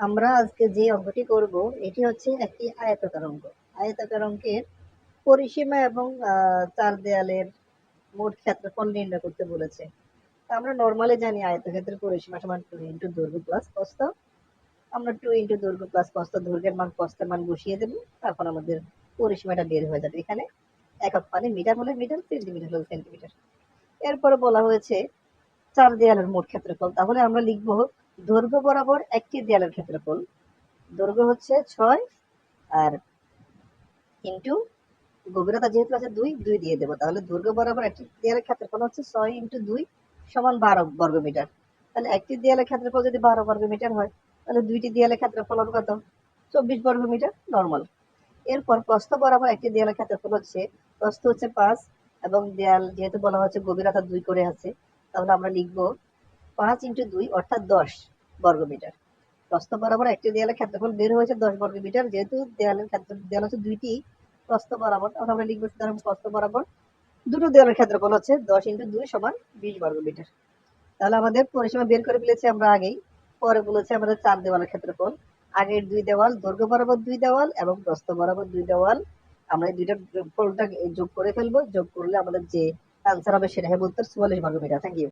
আমরা আজকে যে অঙ্কটি করব, এটি হচ্ছে একটি আয়তাকার অঙ্ক। আয়তাকার অঙ্কের পরিসীমা এবং চার দেয়ালের মোট ক্ষেত্রফল নির্ণয় করতে বলেছে। আমরা নর্মালি জানি আয়তক্ষেত্রের পরিসীমা সমান টু ইন্টু দৈর্ঘ্য প্লাস প্রস্থ আমরা টু ইন্টু দৈর্ঘ্য প্লাস প্রস্থ দৈর্ঘ্যের মান প্রস্থের মান বসিয়ে দেবো। তারপর আমাদের পরিসীমাটা বের হয়ে যাবে এখানে। একক মানে মিটার হলে মিটার সেন্টিমিটার হলে সেন্টিমিটার এরপরে বলা হয়েছে চার দেয়ালের মোট ক্ষেত্রফল। তাহলে আমরা লিখব দৈর্ঘ্য বরাবর একটি দেয়ালের ক্ষেত্রফল। দৈর্ঘ্য হচ্ছে ছয় আর ইন্টু গভীরতা যেহেতু আছে দুই দুই দিয়ে দেবো। তাহলে দৈর্ঘ্য বরাবর একটি দেয়ালের ক্ষেত্রফল হচ্ছে ছয় ইন্টু দুই সমান বারো বর্গ মিটার। তাহলে একটি দেয়ালের ক্ষেত্রফল যদি বারো বর্গ মিটার হয়, তাহলে দুইটি দেয়ালের ক্ষেত্রফল কত? চব্বিশ বর্গ মিটার নর্মাল এরপর প্রস্থ বরাবর একটি দেয়ালের ক্ষেত্রফল হচ্ছে, প্রস্থ হচ্ছে পাঁচ এবং দেয়াল যেহেতু বলা হচ্ছে গভীরতা দুই করে আছে, তাহলে আমরা লিখব পাঁচ ইন্টু দুই অর্থাৎ দশ বর্গ মিটার প্রস্থ বরাবর একটি দেয়ালের ক্ষেত্রফল বের হয়েছে দশ বর্গ মিটার যেহেতু দেয়ালের ক্ষেত্র দেয়াল হচ্ছে দুইটি প্রস্থ বরাবর। তাহলে আমরা লিখব সুতরাং প্রস্থ বরাবর। দুটো দেয়ালের ক্ষেত্রফল হচ্ছে দশ ইন্টু দুই সমান বিশ বর্গ মিটার তাহলে আমাদের পরিসীমা বের করে ফেলেছি আমরা আগেই। পরে বলেছে আমাদের চার দেওয়ালের ক্ষেত্রফল। আগের দুই দেওয়াল, দৈর্ঘ্য বরাবর দুই দেওয়াল এবং প্রস্থ বরাবর দুই দেওয়াল। আমরা এই দুইটা ফলটা যোগ করে ফেলব। যোগ করলে আমাদের যে আনসার হবে সেটা হবে উত্তর চুয়াল্লিশ বর্গ মিটার থ্যাংক ইউ